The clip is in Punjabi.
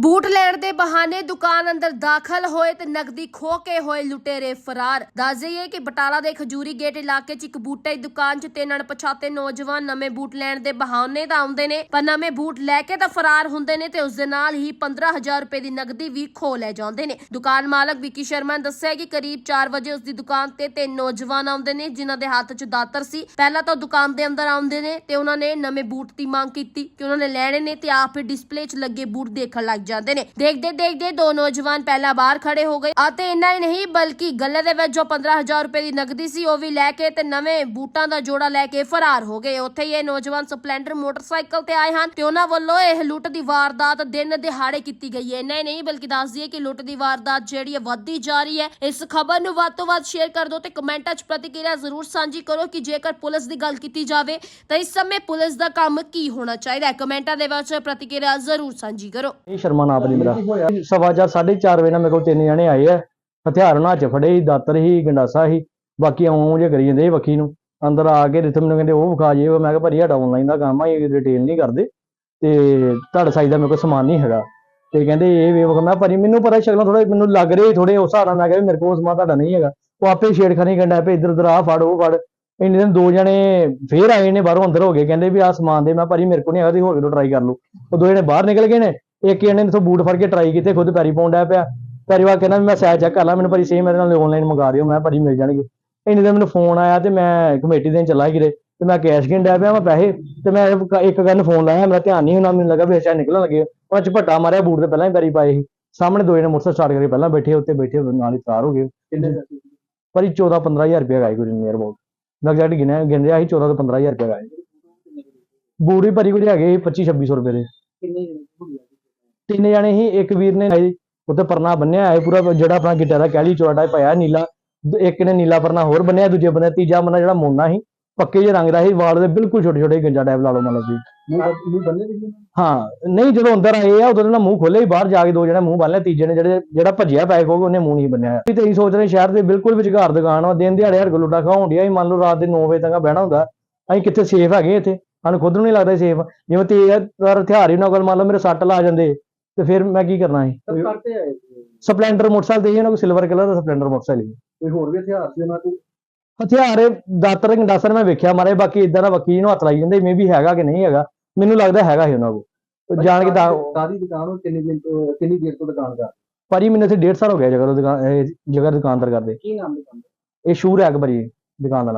ਬੂਟ ਲੈਣ ਦੇ ਬਹਾਨੇ ਦੁਕਾਨ ਅੰਦਰ ਦਾਖਲ ਹੋਏ ਤੇ ਨਕਦੀ ਖੋ ਕੇ ਹੋਏ ਲੁਟੇਰੇ ਫਰਾਰ। ਦੱਸ ਦਈਏ ਕਿ ਬਟਾਲਾ ਦੇ ਖਜੂਰੀ ਗੇਟ ਇਲਾਕੇ 'ਚ ਇੱਕ ਬੂਟੇ ਦੀ ਦੁਕਾਨ 'ਚ ਤਿੰਨ ਅਣਪਛਾਤੇ ਨੌਜਵਾਨ ਨਵੇਂ ਬੂਟ ਲੈਣ ਦੇ ਬਹਾਨੇ ਤਾਂ ਆਉਂਦੇ ਨੇ, ਪਰ ਨਵੇਂ ਬੂਟ ਲੈ ਕੇ ਤਾਂ ਫਰਾਰ ਹੁੰਦੇ ਨੇ ਤੇ ਉਸ ਦੇ ਨਾਲ ਹੀ 15000 ਰੁਪਏ ਦੀ ਨਕਦੀ ਵੀ ਖੋ ਲੈ ਜਾਂਦੇ ਨੇ। ਦੁਕਾਨ ਮਾਲਕ ਵਿੱਕੀ ਸ਼ਰਮਾ ਨੇ ਦੱਸਿਆ ਕਿ ਕਰੀਬ 4 ਵਜੇ ਉਸ ਦੀ ਦੁਕਾਨ ਤੇ ਤਿੰਨ ਨੌਜਵਾਨ ਆਉਂਦੇ ਨੇ, ਜਿਨ੍ਹਾਂ ਦੇ ਹੱਥ 'ਚ ਦਾਤਰ ਸੀ। ਪਹਿਲਾਂ ਤਾਂ ਦੁਕਾਨ ਦੇ ਅੰਦਰ ਆਉਂਦੇ ਨੇ ਤੇ ਉਹਨਾਂ ਨੇ ਨਵੇਂ ਬੂਟ ਦੀ ਮੰਗ ਕੀਤੀ ਕਿ ਉਹਨਾਂ ਨੇ ਲੈਣੇ ਨੇ ਤੇ ਆਪ ਹੀ ਡਿਸਪਲੇ 'ਚ ਲੱਗੇ ਬੂਟ ਦੇਖਣ ਲੱਗ ਜਾਂਦੇ ਨੇ। ਦੇਖਦੇ ਦੇਖਦੇ ਦੋ ਨੌਜਵਾਨ ਪਹਿਲਾਂ ਬਾਹਰ ਖੜੇ ਹੋ ਗਏ ਅਤੇ ਇੰਨਾ ਹੀ ਨਹੀਂ, ਬਲਕਿ ਗੱਲੇ ਦੇ ਵਿੱਚ ਜੋ 15000 ਰੁਪਏ ਦੀ ਨਕਦੀ ਸੀ, ਉਹ ਵੀ ਲੈ ਕੇ ਤੇ ਨਵੇਂ ਬੂਟਾਂ ਦਾ ਜੋੜਾ ਲੈ ਕੇ ਫਰਾਰ ਹੋ ਗਏ। ਉੱਥੇ ਇਹ ਨੌਜਵਾਨ ਸਪਲੈਂਡਰ ਮੋਟਰਸਾਈਕਲ ਤੇ ਆਏ ਹਨ ਤੇ ਉਹਨਾਂ ਵੱਲੋਂ ਇਹ ਲੁੱਟ ਦੀ ਵਾਰਦਾਤ ਦਿਨ ਦਿਹਾੜੇ ਕੀਤੀ ਗਈ ਹੈ। ਇੰਨਾ ਨਹੀਂ, ਬਲਕਿ ਦੱਸ ਦਈਏ ਕਿ ਲੁੱਟ ਦੀ ਵਾਰਦਾਤ ਜਿਹੜੀ ਹੈ, ਵੱਧਦੀ ਜਾ ਰਹੀ ਹੈ। ਇਸ ਖਬਰ ਨੂੰ ਵੱਧ ਤੋਂ ਵੱਧ ਸ਼ੇਅਰ ਕਰ ਦਿਓ ਤੇ ਕਮੈਂਟਾਂ 'ਚ ਪ੍ਰਤੀਕਿਰਿਆ ਜ਼ਰੂਰ ਸਾਂਝੀ ਕਰੋ ਕਿ ਜੇਕਰ ਪੁਲਿਸ ਦੀ ਗੱਲ ਕੀਤੀ ਜਾਵੇ, ਤਾਂ ਇਸ ਸਮੇਂ ਪੁਲਿਸ ਦਾ ਕੰਮ ਕੀ ਹੋਣਾ ਚਾਹੀਦਾ ਹੈ। ਕਮੈਂਟਾਂ ਦੇ ਵਿੱਚ ਪ੍ਰਤੀਕਿਰਿਆ ਜ਼ਰੂਰ ਸਾਂਝੀ ਕਰੋ। ਸ਼ਰਮਾ ਨਾਮ ਜੀ ਮੇਰਾ। ਸਵਾ ਚਾਰ ਸਾਢੇ ਚਾਰ ਵਜੇ ਨਾਲ ਮੇਰੇ ਕੋਲ ਤਿੰਨ ਜਣੇ ਆਏ ਆ। ਹਥਿਆਰ ਉਹਨਾਂ 'ਚ ਫੜੇ ਸੀ ਦਾਤਰ ਸੀ ਗੰਡਾਸਾ ਸੀ। ਬਾਕੀ ਆਉਂ ਜੇ ਕਰੀ ਜਾਂਦੇ ਸੀ ਵੱਖੀ ਨੂੰ। ਅੰਦਰ ਆ ਕੇ ਰਿਥਮ ਮੈਨੂੰ ਕਹਿੰਦੇ ਉਹ ਵਿਖਾ ਜੇ ਮੈਂ ਕਿਹਾ ਭਾਰੀ ਸਾਡਾ ਆਨਲਾਈਨ ਦਾ ਕੰਮ ਆ ਇਹ ਰਿਟੇਲ ਨਹੀਂ ਕਰਦੇ। ਤੇ ਤੁਹਾਡਾ ਸਾਈਜ਼ ਦਾ ਮੇਰੇ ਕੋਲ ਸਮਾਨ ਨਹੀਂ ਹੈਗਾ। ਤੇ ਕਹਿੰਦੇ ਇਹ ਵੇ ਮੈਂ ਭਾਰੀ ਮੈਨੂੰ ਪਤਾ ਸ਼ਕਲਾਂ ਥੋੜਾ ਮੈਨੂੰ ਲੱਗ ਰਹੀ ਥੋੜੇ ਉਸ ਨਾਲ। ਮੈਂ ਕਿਹਾ ਮੇਰੇ ਕੋਲ ਸਮਾਨ ਤੁਹਾਡਾ ਨਹੀਂ ਹੈਗਾ। ਉਹ ਆਪੇ ਛੇੜਖਾਨੀ ਕੰਡਾ ਪਏ ਇੱਧਰ ਉੱਧਰ ਆ ਫੜ ਉਹ ਫੜ। ਇੰਨੇ ਦਿਨ ਦੋ ਜਣੇ ਫੇਰ ਆਏ ਨੇ ਬਾਹਰੋਂ ਅੰਦਰ ਹੋ ਗਏ। ਕਹਿੰਦੇ ਵੀ ਆਹ ਸਮਾਨ ਦੇ। ਮੈਂ ਭਾਰੀ ਮੇਰੇ ਕੋਲ ਨਹੀਂ ਹੈਗਾ ਤੁਸੀਂ ਹੋਰ ਕਿਤੋਂ ਟਰਾਈ ਕਰ ਲਓ। ਉਹ ਦੋ ਜਣੇ ਬਾਹਰ ਨਿਕਲ ਗਏ ਨੇ। ਇੱਕ ਜਣੇ ਨੇ ਤੋਂ ਬੂਟ ਫੜ ਕੇ ਟਰਾਈ ਕੀਤੇ ਖੁਦ ਪੈਰੀ ਪਾਉਣ ਡਿਆ ਪਿਆ। ਪੈਰੀ ਵਾ ਕਹਿੰਦਾ ਮੈਂ ਸਾਈਜ਼ ਚੈੱਕ ਕਰ ਲਾਂ ਮੈਨੂੰ ਭਾਰੀ ਸੇਮ ਮੇਰੇ ਨਾਲ ਆਨਲਾਈਨ ਮੰਗਾ ਦਿਓ। ਮੈਂ ਭਾਰੀ ਮਿਲ ਜਾਣਗੇ। ਇੰਨੇ ਦਿਨ ਮੈਨੂੰ ਫੋਨ ਆਇਆ ਤੇ ਮੈਂ ਕਮੇਟੀ ਦੇਣ ਚੱਲਾ ਕਿਰੇ ਤੇ ਮੈਂ ਕੈਸ਼ ਗਿਣ ਡਿਆ ਪਿਆ ਮੈਂ ਪੈਸੇ ਤੇ ਮੈਂ ਇੱਕ- ਗੱਲ ਫੋਨ ਲਾਇਆ ਮੇਰਾ ਧਿਆਨ ਨਹੀਂ ਹੋਣਾ ਮੈਨੂੰ ਲੱਗਾ ਵੀ ਅੱਛਾ ਨਿਕਲਣ ਲੱਗੇ। ਉਹਨਾਂ ਭੱਟਾ ਮਾਰਿਆ ਬੂਟ ਤੇ ਪਹਿਲਾਂ ਹੀ ਪੈਰੀ ਪਾਏ ਸੀ। ਸਾਹਮਣੇ ਦੋ ਜਣੇ ਮੋਟਰਸਾਈਕਲ ਸਟਾਰਟ ਕਰਕੇ ਪਹਿਲਾਂ ਬੈਠੇ ਉੱਤੇ ਬੈਠੇ ਨਾਲ ਹੀ ਤਾਰ ਹੋ ਗਏ। ਭਾਰੀ 14 15000 ਰੁਪਏ ਗਾਈ ਕੋਈ ਨੀਅਰ ਅਬਾਊਟ ਮੈਂ ਐਗਜ਼ੈਕਟ ਗਿਣਿਆ ਗਿਣ ਰਿਹਾ ਸੀ 14 ਤੋਂ 15000 ਰੁਪਏ ਗਾਏ ਬੂਟ ਵੀ ਭਾਰੀ ਕੋਈ ਹੈਗੇ 25 2600 ਰੁਪਏ ਦੇ। ਤਿੰਨ ਜਣੇ ਸੀ ਇੱਕ ਵੀਰ ਨੇ ਉੱਤੇ ਪਰਨਾ ਬੰਨਿਆ ਹੈ ਪੂਰਾ ਜਿਹੜਾ ਆਪਣਾ ਗਿੱਟਾ ਦਾ ਕਹਿਲੀ ਚੌੜਾ ਪਾਇਆ ਨੀਲਾ ਇੱਕ ਨੇ ਨੀਲਾ ਪਰਨਾ ਹੋਰ ਬੰਨਿਆ ਦੂਜੇ ਬੰਨੇ ਤੀਜਾ ਬੰਨਾ ਜਿਹੜਾ ਮੋਨਾ ਸੀ ਪੱਕੇ ਜਿਹੇ ਰੰਗ ਦਾ ਸੀ ਵਾਲ ਦੇ ਬਿਲਕੁਲ ਛੋਟੇ ਛੋਟੇ ਗੰਜਾ ਟਾਈਪ ਲਾ ਲਓ ਮਤਲਬ ਜੀ। ਹਾਂ ਨਹੀਂ ਜਦੋਂ ਅੰਦਰ ਆਏ ਆ ਉਦੋਂ ਇਹਨਾਂ ਮੂੰਹ ਖੋਲੇ ਹੀ ਬਾਹਰ ਜਾ ਕੇ ਦੋ ਜਣੇ ਮੂੰਹ ਬੰਨ ਲਿਆ ਤੀਜੇ ਨੇ ਜਿਹੜੇ ਜਿਹੜਾ ਭੱਜਿਆ ਪੈ ਕੋਗੇ ਉਹਨੇ ਮੂੰਹ ਨਹੀਂ ਬੰਨਿਆ। ਤੇ ਅਸੀਂ ਸੋਚ ਰਹੇ ਸ਼ਹਿਰ ਦੇ ਬਿਲਕੁਲ ਵਿਚਕਾਰ ਦੁਕਾਨ ਵਾ ਦਿਨ ਦਿਹਾੜੇ ਹਰ ਲੁੱਟਾ ਖਾਉਣ ਡਿਆ ਸੀ ਮੰਨ ਲਓ ਰਾਤ ਦੇ 9 ਵਜੇ ਤੱਕ ਬਹਿਣਾ ਹੁੰਦਾ ਅਸੀਂ ਕਿੱਥੇ ਸੇਫ ਹੈਗੇ ਇੱਥੇ? ਸਾਨੂੰ ਖੁਦ ਨੂੰ ਨਹੀਂ ਲੱਗਦਾ ਸੇਫ ਜਿਵੇਂ ਤੇਜ਼ ਹਥਿਆਰ ਹੀ ਉਹਨਾਂ ਕੋਲ ਮੰਨ ਲਓ ਮੇਰੇ ਸੱਟ ਲਾ ਜਾਂਦੇ। ਤੇ ਫਿਰ ਮੈਂ ਕੀ ਕਰਨਾ ਸੀ? ਕਰਤੇ ਆਏ ਸੀ। ਸਪਲੈਂਡਰ ਮੋਟਰਸਾਈਕਲ ਦੇ ਉਹਨਾਂ ਕੋਲ ਸਿਲਵਰ ਕਲਰ ਦਾ ਸਪਲੈਂਡਰ ਮੋਟਰਸਾਈਕਲ ਸੀ। ਕੋਈ ਹੋਰ ਵੀ ਹਥਿਆਰ ਸੀ ਉਹਨਾਂ ਕੋਲ? ਹਥਿਆਰ ਇਹ ਦਾਤਰ ਗੰਡਾਸਰ ਮੈਂ ਵੇਖਿਆ ਮਾਰੇ ਬਾਕੀ ਇਦਾਂ ਦਾ ਵਕੀਲ ਨੂੰ ਹੱਥ ਲਾਈ ਜਾਂਦੇ ਮੇ ਵੀ ਹੈਗਾ ਕਿ ਨਹੀਂ ਹੈਗਾ ਮੈਨੂੰ ਲੱਗਦਾ ਹੈਗਾ ਹੀ ਉਹਨਾਂ ਕੋਲ। ਜਾਣ ਕੇ ਤਾਂ ਸਾਰੀ ਦੁਕਾਨ ਉਹ ਕਿੰਨੀ ਦਿਨ ਤੋਂ ਕਿੰਨੀ ਦੇਰ ਤੋਂ ਦੁਕਾਨ ਕਰ ਭਾਜੀ ਮੈਨੂੰ ਇੱਥੇ 1.5 ਸਾਲ ਹੋ ਗਿਆ ਜਗ੍ਹਾ ਤੋਂ ਦੁਕਾਨ ਇਹ ਜਗ੍ਹਾ ਦੁਕਾਨਦਾਰ ਕਰਦੇ। ਕੀ ਨਾਮ ਦੁਕਾਨ ਇਹ ਸ਼ੂਰ ਹੈ ਅਕਬਰੀ ਦੁਕਾਨ ਦਾ ਨਾਮ